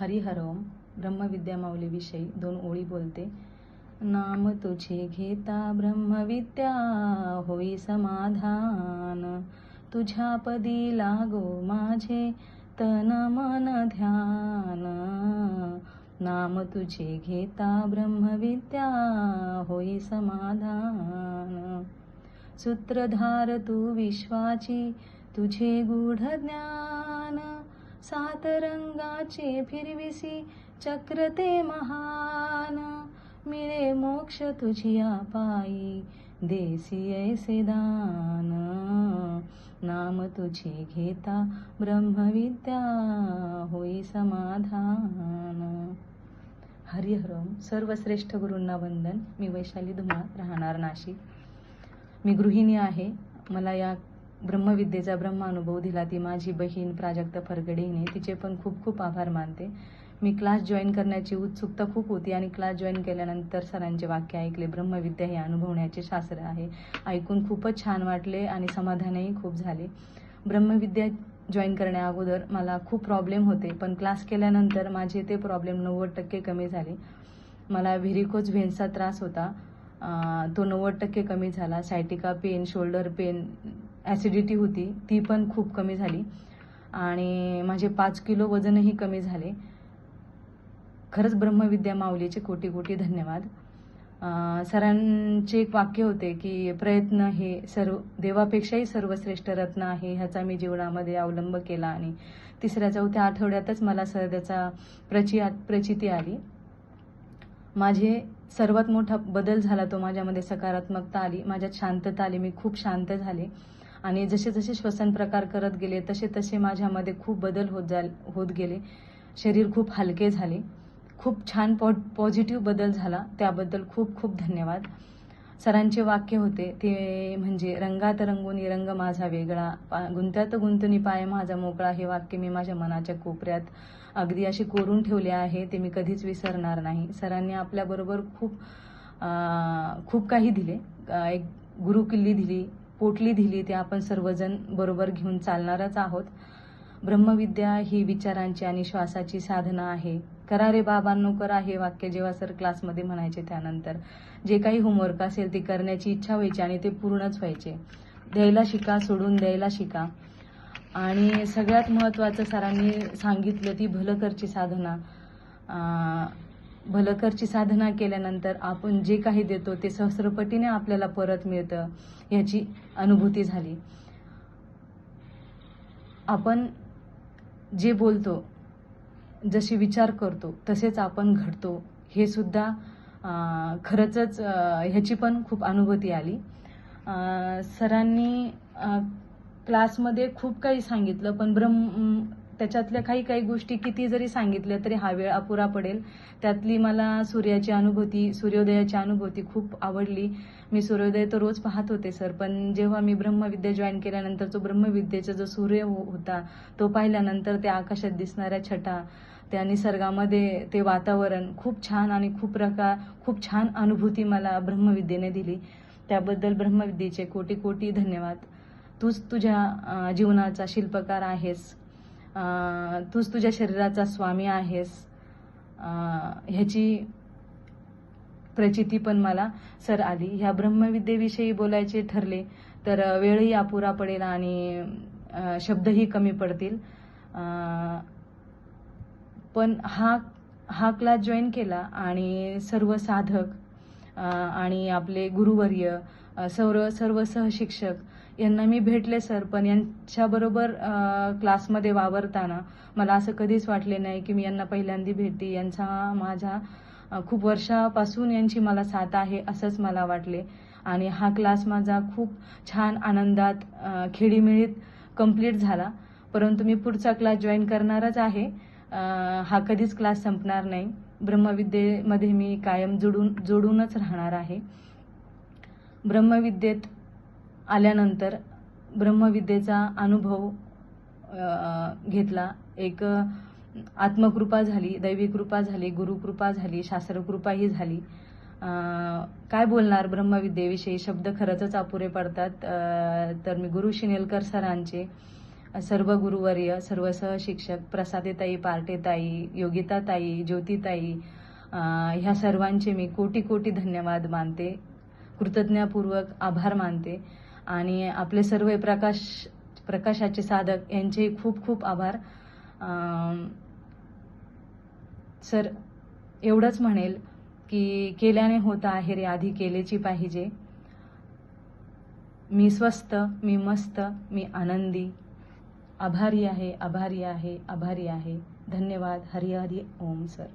हरिहरम ब्रह्मविद्या माऊलीविषयी दोन ओळी बोलते. नाम तुझे घेता ब्रह्मविद्या होई समाधान. तुझ्या पदी लागो माझे तन मन ध्यान. नाम तुझे घेता ब्रह्मविद्या होई समाधान. सूत्रधार तू विश्वाची तुझे गूढ ज्ञान. सात रंगाचे फिरविसी चक्र ते महान. मिळे मोक्ष तुझिया पायी देसी ऐसे दान. नाम तुझे घेता ब्रह्मविद्या होई समाधान. हरिहरम सर्वश्रेष्ठ गुरूंना वंदन. मी वैशाली धुमाळ राहणार नाशिक. मी गृहिणी आहे. मला या ब्रह्मविद्येचा ब्रह्मानुभव दिला ती माझी बहीण प्राजक्त फरगडे हिने तिचे पण खूप खूप आभार मानते. मी क्लास जॉईन करण्याची उत्सुकता खूप होती आणि क्लास जॉईन केल्यानंतर सरांचे वाक्य ऐकले ब्रह्मविद्या हे अनुभवण्याचे शास्त्र आहे. ऐकून खूपच छान वाटले आणि समाधानही खूप झाले. ब्रह्मविद्या जॉईन करण्या अगोदर मला खूप प्रॉब्लेम होते पण क्लास केल्यानंतर माझे ते प्रॉब्लेम नव्वद टक्के कमी झाले. मला व्हेरिकोज व्हेन्सचा त्रास होता. तो नव्वद टक्के कमी झाला. Sciatica pain shoulder pain acidity होती ती पण खूप कमी झाली. आणि माझे पाच किलो वजनही कमी झाले. खरंच ब्रह्मविद्या माऊलीचे कोटी कोटी धन्यवाद. सरांचे एक वाक्य होते की प्रयत्न हे सर्व देवापेक्षाही सर्वश्रेष्ठ रत्न आहे ह्याचा मी जीवनामध्ये अवलंब केला आणि तिसऱ्या चौथ्या आठवड्यातच मला सर त्याचा प्रचि प्रचिती आली. माझे सर्वात मोठा बदल झाला तो माझ्यामध्ये सकारात्मकता आली माझ्यात शांतता आली मी खूप शांत झाले. आणि जसे जसे श्वसन प्रकार करत गेले तसे तसे माझ्यामध्ये खूप बदल होत जा होत गेले. शरीर खूप हलके झाले. खूप छान पॉ पॉझिटिव्ह बदल झाला. त्याबद्दल खूप खूप धन्यवाद. सरांचे वाक्य होते ते म्हणजे रंगात रंगुनी रंग माझा वेगळा पा गुंत्यात गुंतुनी पाय माझा मोकळा हे वाक्य मी माझ्या मनाच्या कोपऱ्यात अगदी असे कोरून ठेवले आहे ते मी कधीच विसरणार नाही. सरांनी आपल्याबरोबर खूप खूप काही दिले. एक गुरुकिल्ली दिली. पोटली दिली ते आपण सर्वजण बरोबर घेऊन चालणारच आहोत. ब्रह्मविद्या ही विचारांची आणि श्वासाची साधना आहे. करा रे बाबांनो करा हे वाक्य जेव्हा सर क्लासमध्ये म्हणायचे त्यानंतर. जे काही होमवर्क असेल ते करण्याची इच्छा व्हायची आणि ते पूर्णच व्हायचे. द्यायला शिका सोडून द्यायला शिका. आणि सगळ्यात महत्त्वाचं सरांनी सांगितलं ती भलकरची साधना. भलकरची साधना केल्यानंतर आपण जे काही देतो ते सहस्रपटीने आपल्याला परत मिळतं ह्याची अनुभूती झाली. आपण जे बोलतो जसे विचार करतो तसेच आपण घडतो हे सुद्धा खरंचच ह्याची पण खूप अनुभूती आली. सरांनी क्लासमध्ये खूप काही सांगितलं पण ब्रह्म त्याच्यातल्या काही काही गोष्टी किती जरी सांगितल्या तरी हा वेळ अपुरा पडेल. त्यातली मला सूर्याची अनुभूती सूर्योदयाची अनुभूती खूप आवडली. मी सूर्योदय तर रोज पाहत होते सर पण जेव्हा मी ब्रह्मविद्या जॉईन केल्यानंतर जो ब्रह्मविद्येचा जो सूर्य हो, होता तो पाहिल्यानंतर त्या आकाशात दिसणाऱ्या छटा त्या निसर्गामध्ये ते वातावरण खूप छान आणि खूप प्रकार खूप छान अनुभूती मला ब्रह्मविद्येने दिली. त्याबद्दल ब्रह्मविद्येचे कोटी कोटी धन्यवाद. तूच तुझ्या जीवनाचा शिल्पकार आहेस. तूच तुझ्या शरीराचा स्वामी आहेस. ह्याची प्रचिती पण मला सर आली. ह्या ब्रह्मविद्येविषयी बोलायचे ठरले तर वेळही अपुरा पडेल आणि शब्दही कमी पडतील. पण हा हा क्लास जॉईन केला आणि सर्व साधक आणि आपले गुरुवर्य सर्व सर्व सहशिक्षक यांना मी भेटले सर पण यांच्याबरोबर क्लासमध्ये वावरताना मला असं कधीच वाटले नाही की मी यांना पहिल्यांदा भेटते. यांचा माझा खूप वर्षापासून यांची मला साथ आहे असंच मला वाटले. आणि हा क्लास माझा खूप छान आनंदात अं, कंप्लीट झाला. परंतु मी पुढचा क्लास जॉईन करणारच आहे. हा कधीच क्लास संपणार नाही. ब्रह्मविद्येमध्ये मी कायम जोडून जोडूनच राहणार आहे. ब्रह्मविद्येत आल्यानंतर ब्रह्मविद्येचा अनुभव घेतला. एक आत्मकृपा झाली दैवी कृपा झाली गुरुकृपा झाली शास्त्रकृपाही झाली. काय बोलणार ब्रह्मविद्येविषयी? शब्द खरंच अपुरे पडतात. तर मी गुरु शिनेलकर सरांचे सर्व गुरुवर्य सर्व सहशिक्षक प्रसादेताई पार्टेताई योगिताताई ज्योतिताई ह्या सर्वांचे मी कोटी कोटी धन्यवाद मानते. कृतज्ञपूर्वक आभार मानते. आणि आपले सर्व प्रकाश प्रकाशाचे साधक यांचे खूप खूप आभार. सर एवढंच म्हणेल की केल्याने होत आहे रे आधी केलेची पाहिजे. मी स्वस्त मी मस्त मी आनंदी. आभारी आहे आभारी आहे आभारी आहे. धन्यवाद. हरि हरि ओम सर.